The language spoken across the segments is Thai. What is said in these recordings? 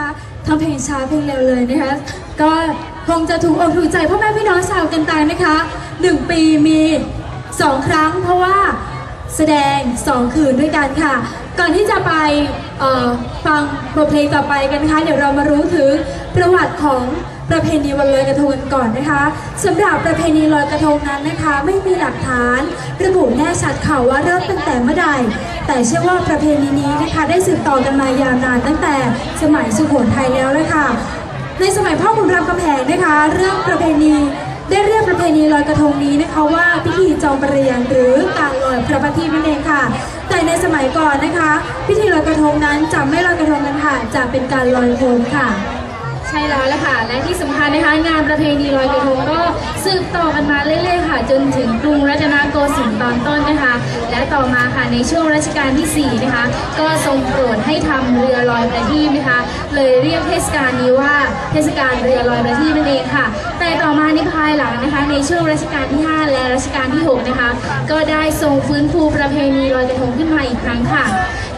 นะคะทั้งเพลงช้าเพลงเร็วเลยนะคะ ก็คงจะถูกอกถูกใจพ่อแม่พี่น้องชาวกันตายนะคะหนึ่งปีมีสองครั้งเพราะ แสดงสองคืนด้วยกันค่ะ ก่อนที่จะไปฟังบทเพลงต่อไปกันนะคะ เดี๋ยวเรามารู้ถึงประวัติของประเพณีวันลอยกระทงกันก่อนนะคะสำหรับประเพณีลอยกระทงนั้นนะคะ ไม่มีหลักฐานระบุแน่ชัดค่ะว่าเริ่มตั้งแต่เมื่อใด แต่เชื่อว่าประเพณีนี้นะคะได้สืบต่อกันมายาวนานตั้งแต่สมัยสุโขทัยแล้วเลยค่ะในสมัยพ่อขุนรามคำแหงนะคะ เรื่องประเพณีได้เรียกประเพณีลอยกระทงนี้นะคะว่าพิธีจองประเรียนหรือการ ประทีปนั่นเองค่ะ แต่ในสมัยก่อนนะคะ พิธีลอยกระทงนั้นจะไม่ลอยกระทงกันค่ะจะเป็นการลอยโคมค่ะ ใช่แล้วละค่ะ และที่สำคัญนะคะงานประเพณีลอยกระทงก็สืบต่อกันมาเรื่อยๆค่ะ จนถึงกรุงรัตนโกสินทร์ตอนต้นนะคะ และต่อมาค่ะในช่วงรัชกาลที่ 4 นะคะ ก็ทรงโปรดให้ทำเรือลอยประทีปนะคะ เลยเรียกเทศกาลนี้ว่าเทศกาลเรือลอยประทีปนั่นเองค่ะ แต่ต่อมาในภายหลังนะคะ ในช่วงรัชกาลที่ 5 และรัชกาลที่ 6 นะคะ ก็ได้ทรงฟื้นฟูประเพณีลอยกระทงขึ้นมาอีกครั้งค่ะ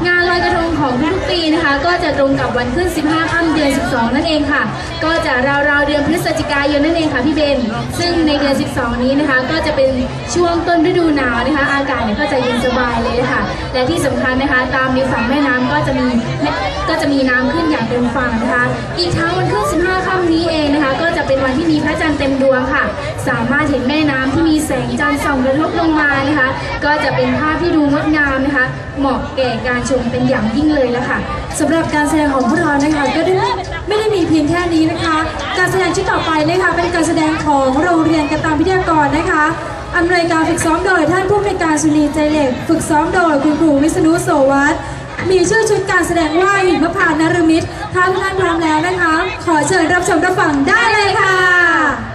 งานลอยกระทงของทุกๆปีนะคะ ก็จะตรงกับวันขึ้น 15ค่ำเดือน 12 นั่นเองค่ะ ก็จะราวๆเดือนพฤศจิกายนนั่นเองค่ะพี่เบน ซึ่งในเดือน 12 นี้นะคะ ก็จะเป็นช่วงต้นฤดูหนาวนะคะ อากาศเนี่ยก็จะเย็นสบายเลยค่ะ และที่สำคัญนะคะ ตามในฝั่งแม่น้ำก็จะมีก็จะมีน้ำขึ้นอย่างเต็มฝั่งนะคะ อีกทั้งวันขึ้น 15ค่ำนี้เองนะคะก็ วงค่ะ สามารถเห็นแม่น้ำที่มีแสงจันทร์ส่องกระทบลงมานะคะ ก็จะเป็นภาพที่ดูงดงามนะคะ เหมาะแก่การชมเป็นอย่างยิ่งเลยละค่ะสำหรับการแสดงของพวกเรานะคะก็ได้ไม่ได้มีเพียงแค่นี้นะคะ การแสดงชุดต่อไปนะคะเป็นการแสดงของโรงเรียนกระตามพิทยากรนะคะอำนวยการฝึกซ้อมโดยท่านผู้อำนวยการสุนีใจเหล็ก ฝึกซ้อมโดยคุณครูวิษณุโสวัตมีชื่อชุดการแสดงว่าหิมพานต์นรมิตรถ้าทุกท่านพร้อมแล้วนะคะ ขอเชิญรับชมรับฟังได้เลยค่ะ